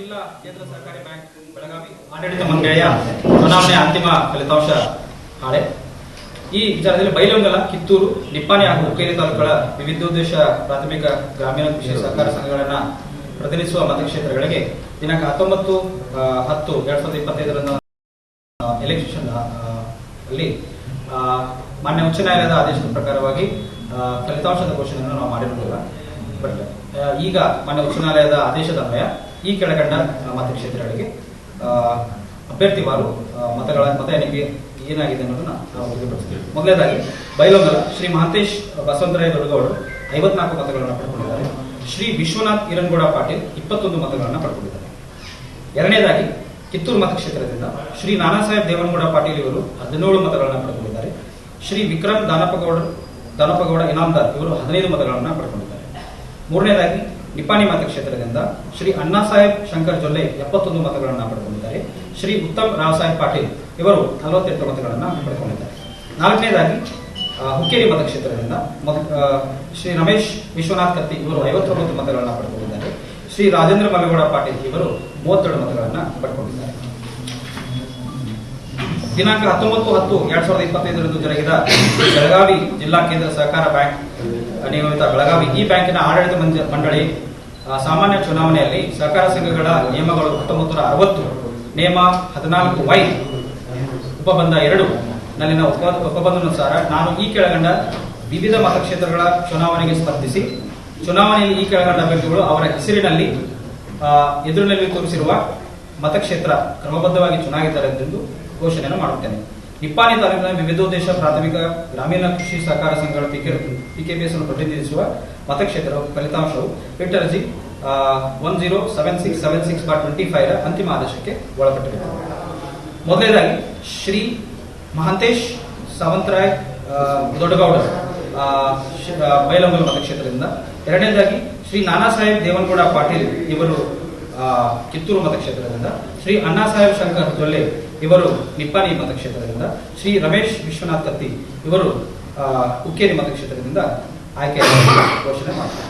ಜಿಲ್ಲಾ ಕೇಂದ್ರ ಸಹಕಾರಿ ಬ್ಯಾಂಕ್ ಬೆಳಗಾವಿ, ಆಡಳಿತ ಮಂಡಳಿಯ ಅಂತಿಮ ಫಲಿತಾಂಶ ಹಾಳೆ ಈ ವಿಚಾರದಲ್ಲಿ ಬೈಲೊಂಗಲ ಕಿತ್ತೂರು, ನಿಪ್ಪಾಣಿ ಹಾಗೂ ಹುಕ್ಕೇರಿ ತಾಲೂಕುಗಳ ವಿವಿಧೋದ್ದೇಶ ಪ್ರಾಥಮಿಕ ಗ್ರಾಮೀಣ ಕೃಷಿ ಸಹಕಾರ ಸಂಘಗಳನ್ನ ಪ್ರತಿನಿಧಿಸುವ ಮತಕ್ಷೇತ್ರಗಳಿಗೆ ದಿನಾಂಕ ಹತ್ತೊಂಬತ್ತು ಹತ್ತು ಎರಡ್ ಸಾವಿರದ ಇಪ್ಪತ್ತೈದರಂದು ಎಲೆಕ್ಷನ್ ಅಲ್ಲಿ ಮಾನ್ಯ ಉಚ್ಚ ನ್ಯಾಯಾಲಯದ ಆದೇಶದ ಪ್ರಕಾರವಾಗಿ ಫಲಿತಾಂಶದ ಘೋಷಣೆಯನ್ನು ನಾವು ಮಾಡಿರಲಿಲ್ಲ ಬಟ್ ಈಗ ಮಾನ್ಯ ಉಚ್ಚ ನ್ಯಾಯಾಲಯದ ಆದೇಶದ ಅನ್ವಯ ಈ ಕೆಳಗಂಡ ಆ, ಮತಕ್ಷೇತ್ರಗಳಿಗೆ ಅಭ್ಯರ್ಥಿವಾರು ಮತಗಳ ಮತ ಎಣಿಕೆ ಏನಾಗಿದೆ ಅನ್ನೋದನ್ನ ನಾವು ತಿಳಿಪಡಿಸ್ತೀವಿ ಮೊದಲನೇದಾಗಿ ಬೈಲೊಂಗಲ ಶ್ರೀ ಮಹಾಂತೇಶ್ ಬಸವಂತರಾಯ ದೊಡ್ಡಗೌಡರು ಐವತ್ನಾಲ್ಕು ಮತಗಳನ್ನು ಪಡ್ಕೊಂಡಿದ್ದಾರೆ. ಶ್ರೀ ವಿಶ್ವನಾಥ್ ಇರನ್ಗೌಡ ಪಾಟೀಲ್ ಇಪ್ಪತ್ತೊಂದು ಮತಗಳನ್ನು ಪಡ್ಕೊಂಡಿದ್ದಾರೆ. ಎರಡನೇದಾಗಿ ಕಿತ್ತೂರು ಮತಕ್ಷೇತ್ರದಿಂದ ಶ್ರೀ ನಾನಾ ಸಾಹೇಬ್ ದೇವನಗೌಡ ಪಾಟೀಲ್ ಇವರು ಹದಿನೇಳು ಮತಗಳನ್ನು ಪಡ್ಕೊಂಡಿದ್ದಾರೆ. ಶ್ರೀ ವಿಕ್ರಮ್ ದಾನಪ್ಪಗೌಡ ದಾನಪ್ಪಗೌಡ ಇನಾಮದಾರ್ ಇವರು ಹದಿನೈದು ಮತಗಳನ್ನು ಪಡ್ಕೊಂಡಿದ್ದಾರೆ. ಮೂರನೇದಾಗಿ ನಿಪ್ಪಾಣಿ ಮತಕ್ಷೇತ್ರದಿಂದ ಶ್ರೀ ಅಣ್ಣಾ ಸಾಹೇಬ್ ಶಂಕರ್ ಜೊಲ್ಲೆ ಎಪ್ಪತ್ತೊಂದು ಮತಗಳನ್ನು ಪಡ್ಕೊಂಡಿದ್ದಾರೆ. ಶ್ರೀ ಉತ್ತಮ್ ರಾವ್ ಸಾಹೇಬ್ ಪಾಟೀಲ್ ಇವರು ನಲವತ್ತೆಂಟು ಮತಗಳನ್ನು ಪಡ್ಕೊಂಡಿದ್ದಾರೆ. ನಾಲ್ಕನೇದಾಗಿ ಹುಕ್ಕೇರಿ ಮತಕ್ಷೇತ್ರದಿಂದ ಮತ- ಶ್ರೀ ರಮೇಶ್ ವಿಶ್ವನಾಥ್ ಕತ್ತಿ ಇವರು ಐವತ್ತೊಂಬತ್ತು ಮತಗಳನ್ನು ಪಡ್ಕೊಂಡಿದ್ದಾರೆ. ಶ್ರೀ ರಾಜೇಂದ್ರ ಮಲ್ಲಗೌಡ ಪಾಟೀಲ್ ಇವರು ಮೂವತ್ತೆರಡು ಮತಗಳನ್ನು ಪಡ್ಕೊಂಡಿದ್ದಾರೆ. ದಿನಾಂಕ ಹತ್ತೊಂಬತ್ತು ಹತ್ತು ಎರಡ್ ಸಾವಿರದ ಇಪ್ಪತ್ತೈದರಂದು ಜರುಗಿದ ಬೆಳಗಾವಿ ಜಿಲ್ಲಾ ಕೇಂದ್ರ ಸಹಕಾರ ಬ್ಯಾಂಕ್ ನಿಯಮಿತ ಬೆಳಗಾವಿ ಈ ಬ್ಯಾಂಕಿನ ಆಡಳಿತ ಮಂಡಳಿ ಸಾಮಾನ್ಯ ಚುನಾವಣೆಯಲ್ಲಿ ಸಹಕಾರ ಸಂಘಗಳ ನಿಯಮಗಳು ಹತ್ತೊಂಬತ್ತು ಅರವತ್ತು, ನಿಯಮ ಹದಿನಾಲ್ಕು ವೈ, ಉಪಬಂಧ ಎರಡು ನಲ್ಲಿನ ಉಪ ಉಪಬಂಧನುಸಾರ ನಾನು ಈ ಕೆಳಗಂಡ ವಿವಿಧ ಮತಕ್ಷೇತ್ರಗಳ ಚುನಾವಣೆಗೆ ಸ್ಪರ್ಧಿಸಿ, ಚುನಾವಣೆಯಲ್ಲಿ ಈ ಕೆಳಗಂಡ ಅಭ್ಯರ್ಥಿಗಳು ಅವರ ಹೆಸರಿನಲ್ಲಿ ಎದುರಿನಲ್ಲಿ ತೋರಿಸಿರುವ ಮತಕ್ಷೇತ್ರ ಕ್ರಮಬದ್ಧವಾಗಿ ಚುನಾಗಿದ್ದಾರೆ ಎಂದು ಘೋಷಣೆಯನ್ನು ಮಾಡುತ್ತೇನೆ. ನಿಪ್ಪಾಣಿ ತಾಲೂಕಿನ ವಿವಿಧೋದ್ದೇಶ ಪ್ರಾಥಮಿಕ ಗ್ರಾಮೀಣ ಕೃಷಿ ಸಹಕಾರ ಸಂಘಗಳ ಪಿಕೆ ಪಿಕೆಪಿಎಸ್ ಅನ್ನು ಪ್ರತಿನಿಧಿಸುವ ಮತಕ್ಷೇತ್ರ ಫಲಿತಾಂಶವು ಪಿಟರ್ಜಿ one zero seven six seven six bar twenty five ಅಂತಿಮ ಆದೇಶಕ್ಕೆ ಒಳಪಟ್ಟಿದೆ. ಮೊದಲನೇದಾಗಿ ಶ್ರೀ ಮಹಾಂತೇಶ್ ಸಾವಂತರಾಯ್ ದೊಡ್ಡಗೌಡ ಬೈಲಹೊಂಗಲ ಮತಕ್ಷೇತ್ರದಿಂದ. ಎರಡನೇದಾಗಿ ಶ್ರೀ ನಾನಾ ಸಾಹೇಬ್ ದೇವನಗೌಡ ಪಾಟೀಲ್ ಇವರು ಕಿತ್ತೂರು ಮತಕ್ಷೇತ್ರದಿಂದ. ಶ್ರೀ ಅಣ್ಣಾ ಸಾಹೇಬ್ ಶಂಕರ್ ಜೊಲ್ಲೆ ಇವರು ನಿಪ್ಪಾಣಿ ಮತಕ್ಷೇತ್ರದಿಂದ ಶ್ರೀ ರಮೇಶ್ ವಿಶ್ವನಾಥ್ ಕತ್ತಿ ಇವರು ಉಕ್ಕೇರಿ ಮತಕ್ಷೇತ್ರದಿಂದ ಆಯ್ಕೆ ಘೋಷಣೆ ಮಾಡ್ತಾರೆ.